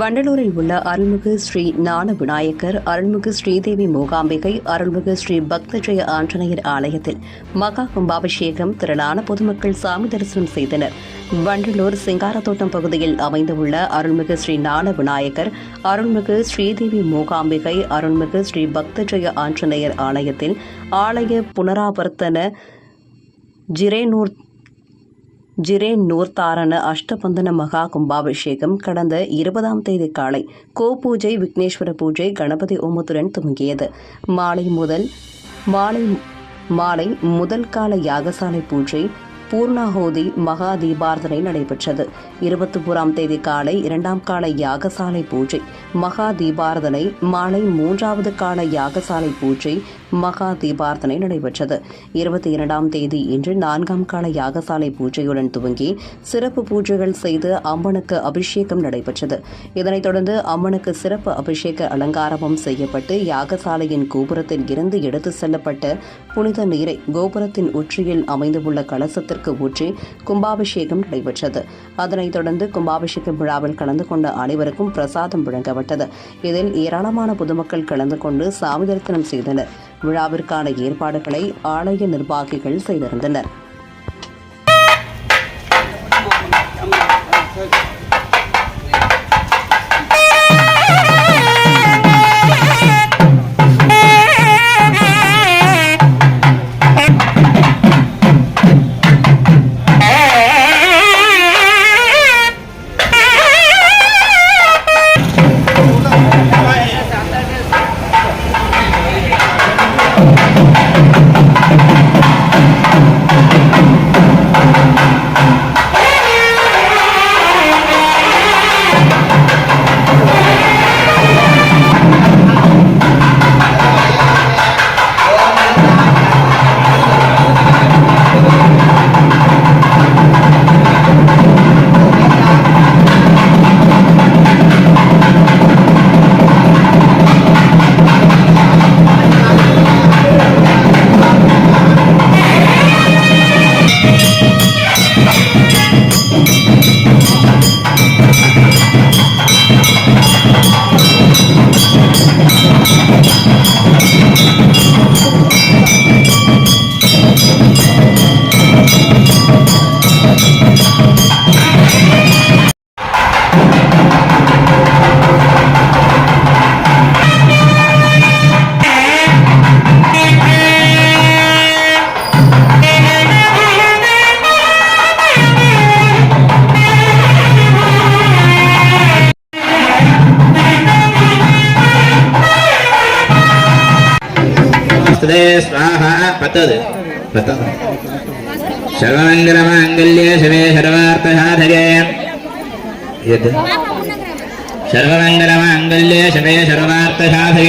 வண்டலூரில் உள்ள அருள்மிகு ஸ்ரீ ஞான விநாயகர் அருள்மிகு ஸ்ரீதேவி மூகாம்பிகை அருள்மிகு ஸ்ரீ பக்தஜெய ஆஞ்சநேயர் ஆலயத்தில் மகா கும்பாபிஷேகம் திரளான பொதுமக்கள் சாமி தரிசனம் செய்தனர். வண்டலூர் சிங்காரத்தோட்டம் பகுதியில் அமைந்துள்ள அருள்மிகு ஸ்ரீ ஞான விநாயகர் அருள்மிகு ஸ்ரீதேவி மூகாம்பிகை அருள்மிகு ஸ்ரீ பக்தஜெய ஆஞ்சநேயர் ஆலயத்தில் ஆலய புனராவர்த்தன ஜிரேனூர் ஜிரேன் நூர்தாரண அஷ்டபந்தன மகா கும்பாபிஷேகம் கடந்த இருபதாம் தேதி காலை கோ பூஜை விக்னேஸ்வர பூஜை கணபதி ஓமத்துடன் துவங்கியது. மாலை முதல் மாலை மாலை முதல் கால யாகசாலை பூஜை பூர்ணாகோதி மகா தீபார்த்தனை நடைபெற்றது. இருபத்தி ஓராம் தேதி காலை இரண்டாம் கால யாகசாலை பூஜை மகா தீபார்த்தனை மாலை மூன்றாவது கால யாகசாலை பூஜை மகா தீபார்த்தனை நடைபெற்றது. இருபத்தி இரண்டாம் தேதி இன்று நான்காம் கால யாகசாலை பூஜையுடன் துவங்கி சிறப்பு பூஜைகள் செய்து அம்மனுக்கு அபிஷேகம் நடைபெற்றது. இதனைத் தொடர்ந்து அம்மனுக்கு சிறப்பு அபிஷேக அலங்காரமும் செய்யப்பட்டு யாகசாலையின் கோபுரத்தில் இருந்து எடுத்து செல்லப்பட்ட புனித நீரை கோபுரத்தின் உச்சியில் அமைந்துள்ள கலசத்திற்கு ஊற்றி கும்பாபிஷேகம் நடைபெற்றது. அதனைத் தொடர்ந்து கும்பாபிஷேக விழாவில் கலந்து கொண்ட அனைவருக்கும் பிரசாதம் வழங்கப்பட்டது. இதில் ஏராளமான பொதுமக்கள் கலந்து கொண்டு சாமி தரிசனம் செய்தனர். விழாவிற்கான ஏற்பாடுகளை ஆலய நிர்வாகிகள் செய்திருந்தனர். नमस्ते स्वाहा पतद पतद सर्वमङ्गलमाङ्गल्ये शिवे सर्वार्थसाधके यद् सर्वमङ्गलमाङ्गल्ये शिवे सर्वार्थसाधके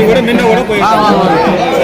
கூட முன்ன கூட ஓம்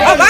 வாங்க